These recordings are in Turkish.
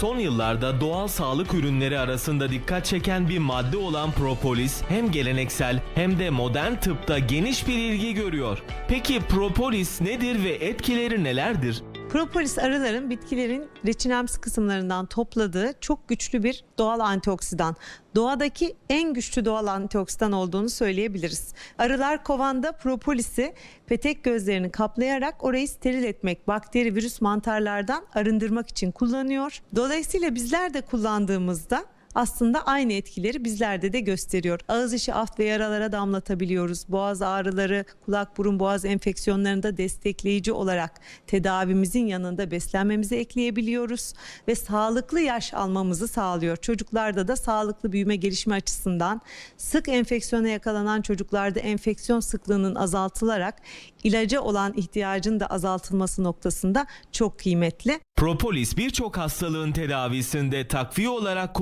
Son yıllarda doğal sağlık ürünleri arasında dikkat çeken bir madde olan propolis hem geleneksel hem de modern tıpta geniş bir ilgi görüyor. Peki propolis nedir ve etkileri nelerdir? Propolis arıların bitkilerin reçinemsi kısımlarından topladığı çok güçlü bir doğal antioksidan. Doğadaki en güçlü doğal antioksidan olduğunu söyleyebiliriz. Arılar kovanda propolisi petek gözlerini kaplayarak orayı steril etmek, bakteri, virüs, mantarlardan arındırmak için kullanıyor. Dolayısıyla bizler de kullandığımızda aslında aynı etkileri bizlerde de gösteriyor. Ağız içi aft ve yaralara damlatabiliyoruz. Boğaz ağrıları, kulak burun boğaz enfeksiyonlarında destekleyici olarak tedavimizin yanında beslenmemizi ekleyebiliyoruz ve sağlıklı yaş almamızı sağlıyor. Çocuklarda da sağlıklı büyüme gelişme açısından sık enfeksiyona yakalanan çocuklarda enfeksiyon sıklığının azaltılarak ilaca olan ihtiyacın da azaltılması noktasında çok kıymetli. Propolis birçok hastalığın tedavisinde takviye olarak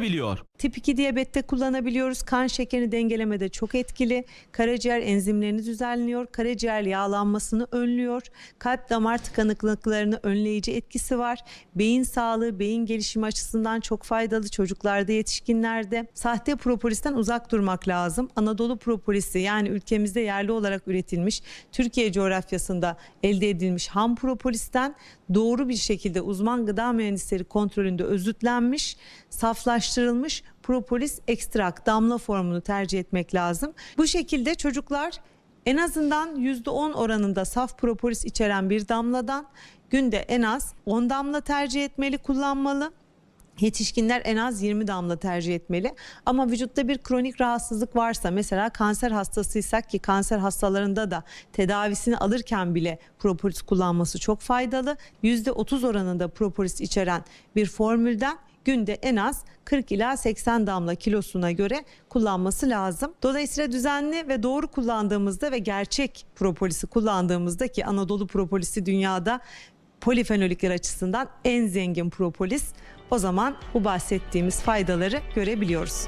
kullanılabiliyor. Tip 2 diyabette kullanabiliyoruz. Kan şekerini dengelemede çok etkili. Karaciğer enzimlerini düzenliyor. Karaciğer yağlanmasını önlüyor. Kalp damar tıkanıklıklarını önleyici etkisi var. Beyin sağlığı, beyin gelişimi açısından çok faydalı çocuklarda, yetişkinlerde. Sahte propolisten uzak durmak lazım. Anadolu propolisi yani ülkemizde yerli olarak üretilmiş, Türkiye coğrafyasında elde edilmiş ham propolisten doğru bir şekilde uzman gıda mühendisleri kontrolünde özütlenmiş, saflaştırılmış propolis ekstrak damla formunu tercih etmek lazım. Bu şekilde çocuklar en azından %10 oranında saf propolis içeren bir damladan günde en az 10 damla tercih etmeli, kullanmalı. Yetişkinler en az 20 damla tercih etmeli. Ama vücutta bir kronik rahatsızlık varsa mesela kanser hastasıysak ki kanser hastalarında da tedavisini alırken bile propolis kullanması çok faydalı. %30 oranında propolis içeren bir formülden günde en az 40 ila 80 damla kilosuna göre kullanması lazım. Dolayısıyla düzenli ve doğru kullandığımızda ve gerçek propolisi kullandığımızda ki Anadolu propolisi dünyada polifenolikler açısından en zengin propolis o zaman bu bahsettiğimiz faydaları görebiliyoruz.